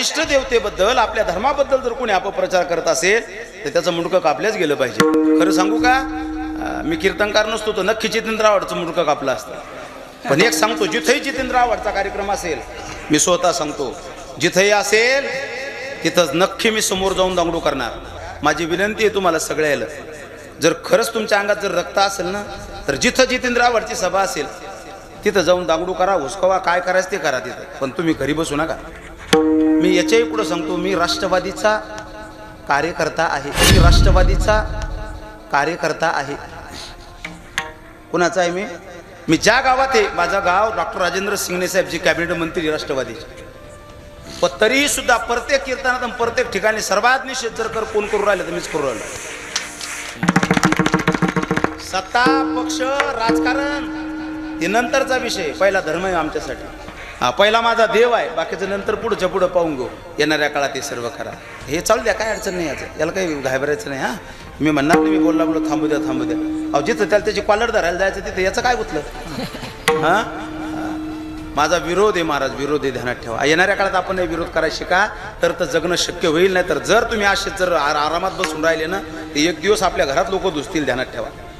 इष्टदेवतेबद्दल आपल्या धर्माबद्दल जर कोणी अपप्रचार करत असेल तर त्याचं मुंडकं कापल्याच गेलं पाहिजे. खरं सांगू का? मी कीर्तनकार नसतो तर नक्की जितेंद्र आवडचं मुंडकं कापलं असतं. पण एक सांगतो जिथंही जितेंद्र आवडचा कार्यक्रम असेल मी स्वतः सांगतो जिथंही असेल तिथंच नक्की मी समोर जाऊन दांगडू करणार. माझी विनंती आहे तुम्हाला सगळ्याला जर खरंच तुमच्या अंगात जर रक्त असेल ना तर जिथं जितेंद्र आवडची सभा असेल तिथं जाऊन दांगडू करा हुसकवा काय करायचं ते करा तिथं. पण तुम्ही घरी बसू नका. मी याच्याही पुढं सांगतो मी राष्ट्रवादीचा कार्यकर्ता आहे. मी राष्ट्रवादीचा कार्यकर्ता आहे. कुणाचा आहे मी? मी ज्या गावात आहे माझं गाव डॉक्टर राजेंद्र सिंगणे साहेब जे कॅबिनेट मंत्री राष्ट्रवादीचे. पण तरीही सुद्धा प्रत्येक कीर्तनात आणि प्रत्येक ठिकाणी सर्वात निषेध जर कर कोण करू राहिलं तर मीच करू राहिलो. सत्ता पक्ष राजकारण हे नंतरचा विषय पहिला धर्म आहे आमच्यासाठी. हा पहिला माझा देव आहे बाकीचं नंतर पुढच्या पुढं पाहून घेऊ. येणाऱ्या काळात हे सर्व करा. हे चालू द्या काय अडचण नाही याचं. याला काही घाबरायचं नाही हां. मी म्हणणार नाही मी बोलला बोललो थांबू द्या थांबू द्या. अहो जिथं त्याला त्याची कॉलर धरायला जायचं तिथं याचं काय गुतलं? हां? माझा विरोध आहे महाराज विरोध आहे ध्यानात ठेवा. येणाऱ्या काळात आपण हे विरोध करायला शिका तर तर जगणं शक्य होईल नाही तर जर तुम्ही असे जर आरामात बसून राहिले ना तर एक दिवस आपल्या घरात लोक दुसतील ध्यानात ठेवा.